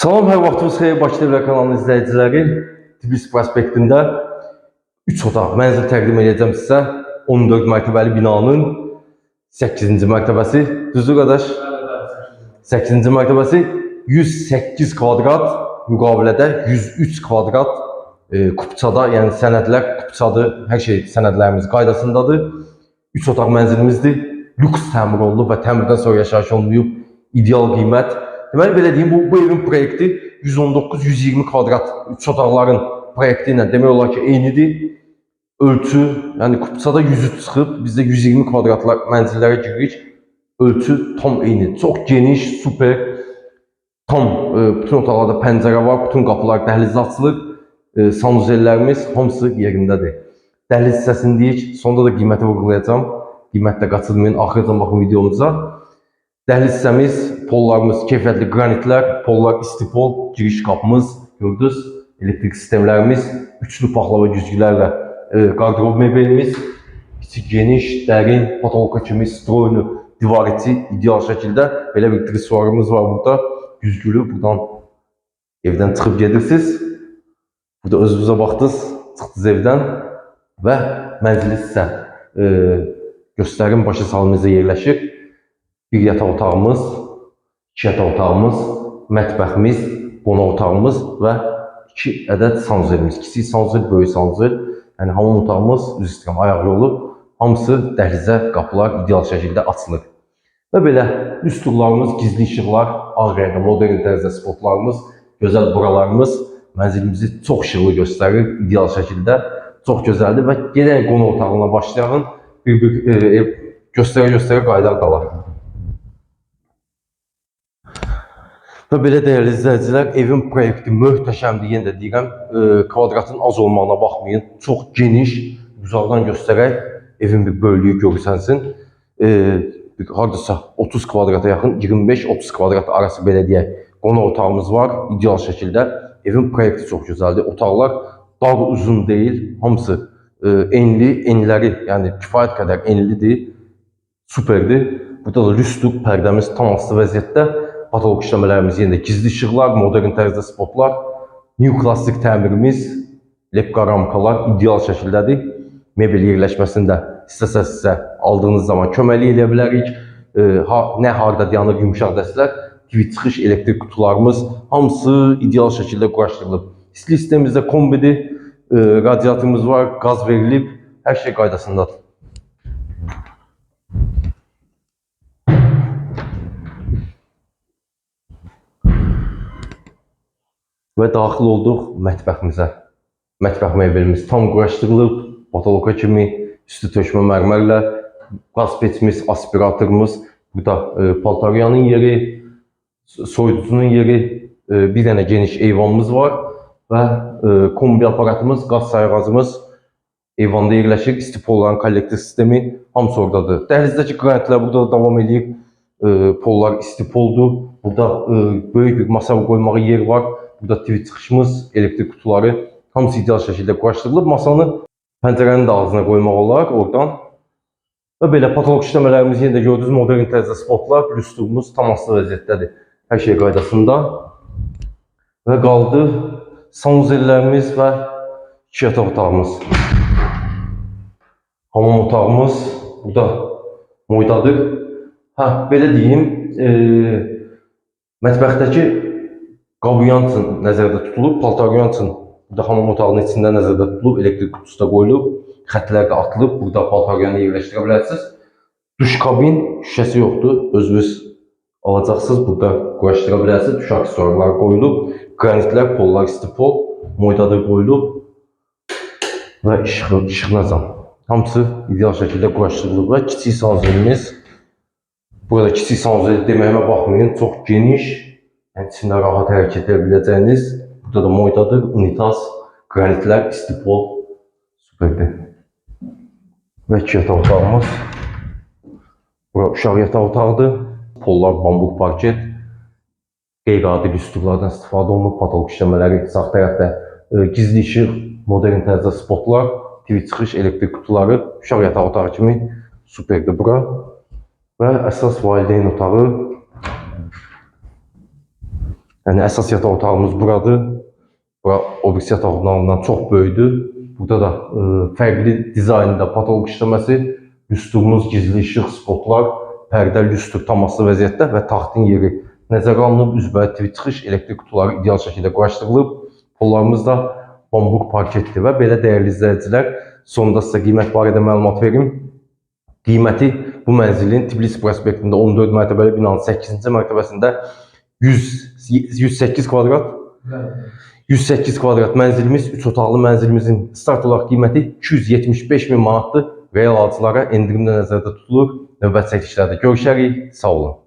Salam, hər vaxtınız xeyir Bakı TV kanalının izləyiciləri. Tbilisi prospektində 3 otaq mənzil təqdim edəcəm sizə. 14 mərtəbəli binanın 8-ci mərtəbəsi. Düzdür qardaş? 8-ci mərtəbəsi 108 kvadrat müqavilədə 103 kvadrat e, kupçada, yəni sənədlər kupçadır. Hər şey sənədlərimiz qaydasındadır. 3 otaq mənzilimizdir. Lüks təmir olunub və təmirdən sonra yaşayış olmayıb. İdeal qiymət. Deməli belə deyim, bu, bu evin proyekti 119-120 kvadrat 3 otaqların proyekti ilə demək olar ki, eynidir. Ölçü, yəni kupçada 103 çıxıb, bizdə 120 kvadratlar mənzillərə giririk. Ölçü tam eyni. Çox geniş, super. Tam e, bütün otaqlarda pəncərə var, bütün qapılar dəhliz açılır. E, sanuzellərimiz hamısı yerindədir. Dəhliz hissəsindəyik. Sonda da qiyməti vurgulayacağam. Qiymətlə qaçırmayın. Axırdan baxın videomuza. Dəhliz hissəmiz, pollarımız keyfiyyətli qranitlər, pollar istipol, giriş qapımız, gördünüz. Elektrik sistemlərimiz, üçlü paxlava güzgülərlə e, qardırob mebelimiz, kiçik geniş, dərin, patolka kimi stroylu divar içi ideal şəkildə belə bir trisuarımız var burada. Güzgülü buradan evdən çıxıb gedirsiniz. Burada özünüzə baxdınız, çıxdınız evdən və mənzili sizə e, göstərim başı salonumuzda yerləşir. Bir yataq otağımız, yataq otağımız, mətbəximiz, qonaq otağımız və iki ədəd sanuzelimiz. Kiçik sanuzel, böyük sanuzel. Yəni hamam otağımız üz istəyirəm ayaq yolu. Hamısı dəhlizə qapılar ideal şəkildə açılır. Və belə üstullarımız, gizli işıqlar, ağ rəngli modern tərzdə spotlarımız, gözəl buralarımız mənzilimizi çox işıqlı göstərir ideal şəkildə. Çox gözəldir və gedək qonaq otağına başlayalım. Bir-bir e, ev göstərə-göstərə qaydar qalaq. Və belə dəyərli izləyicilər, evin proyekti möhtəşəmdir. Yenə də deyirəm, e, kvadratın az olmağına baxmayın. Çox geniş, uzaqdan göstərək evin bir bölüyü görsənsin. E, hardasa 30 kvadrata yaxın, 25-30 kvadrat arası belə deyək, qonaq otağımız var ideal şəkildə. Evin proyekti çox gözəldir. Otaqlar dar uzun deyil, hamısı e, enli, enləri, yəni kifayət qədər enlidir. Superdir. Burada da lüstur pərdəmiz tam asılı vəziyyətdə. Patolog işləmələrimiz yenə də gizli işıqlar, modern tərzdə spotlar, new klassik təmirimiz, lepqa ramkalar ideal şəkildədir. Mebel yerləşməsində istəsəz sizə aldığınız zaman köməklik edə bilərik. E, ha, nə harda dayanır yumşaq dəstlər, TV çıxış elektrik qutularımız hamısı ideal şəkildə quraşdırılıb. İstilik sistemimizdə kombidir, e, radiatorumuz var, qaz verilib, hər şey qaydasındadır. Və daxil olduq mətbəximizə. Mətbəx mebelimiz tam quraşdırılıb, patoloka kimi üstü tökmə mərmərlə, qaz peçimiz, aspiratorumuz, burada e, paltaryanın yeri, soyuducunun yeri, e, bir dənə geniş eyvanımız var və e, kombi aparatımız, qaz sayğacımız eyvanda yerləşir. İstipolların kollektor sistemi hamısı oradadır. Dəhlizdəki qranitlər burada da davam edir. E, pollar istipoldur. Burada e, böyük bir masa qoymağa yer var. Burada TV çıxışımız, elektrik kutuları hamısı ideal şəkildə quraşdırılıb. Masanı pəncərənin də ağzına qoymaq olar oradan. Və belə patolog işləmələrimiz yenə də gördüyünüz modern tərzdə spotlar, lüstrumuz tam asılı vəziyyətdədir. Hər şey qaydasında. Və qaldı sanuzellərimiz və iki yataq otağımız. Hamam otağımız burada moydadır. Hə, belə deyim, e, mətbəxdəki Qabyançın nəzərdə tutulub, Paltaryançın burada hamam otağının içində nəzərdə tutulub, elektrik qutusu da qoyulub, xətlər də atılıb, burada Paltaryanı yerləşdirə bilərsiniz. Duş kabin şüşəsi yoxdur, özünüz alacaqsınız, burada quraşdıra bilərsiniz. Duş aksesuarlar qoyulub, qranitlər, pollar, istipol, moydadır qoyulub və işıq, işıq nəzam. Hamısı ideal şəkildə quraşdırılıb və kiçik sanzelimiz Burada kiçik sanuzel deməyimə baxmayın, çox geniş, içində rahat hərəkət edə biləcəyiniz. Burada da moydadır, unitas, qranitlər, istipol, superdir. Və iki yataq otağımız. Bura uşaq yataq otağıdır. Pollar bambuk parket. Qeyri-adi üslublardan istifadə olunub, patolog işləmələri, sağ tərəfdə e, gizli işıq, modern tərzdə spotlar, TV çıxış, elektrik qutuları, uşaq yataq otağı kimi superdir bura. Və əsas valideyn otağı Yəni əsas yataq otağımız buradır. Bura o birisi yataq otağından çox. Burada da e, fərqli dizaynda patolog işləməsi, lüstrumuz, gizli işıq, spotlar, pərdə, lüstr tam asılı vəziyyətdə və taxtın yeri nəzərə alınıb, üzbəyə TV çıxış, elektrik qutuları ideal şəkildə quraşdırılıb. Pollarımız da bambuq parketdir və belə dəyərli izləyicilər, sonunda sizə qiymət barədə məlumat verim. Qiyməti bu mənzilin Tbilisi prospektində 14 mərtəbəli binanın 8-ci mərtəbəsində 100 108 kvadrat 108 kvadrat mənzilimiz, 3 otaqlı mənzilimizin start olaraq qiyməti 275 min manatdır. Real alıcılara endirimdə nəzərdə tutulur. Növbəti çəkilişlərdə görüşərik. Sağ olun.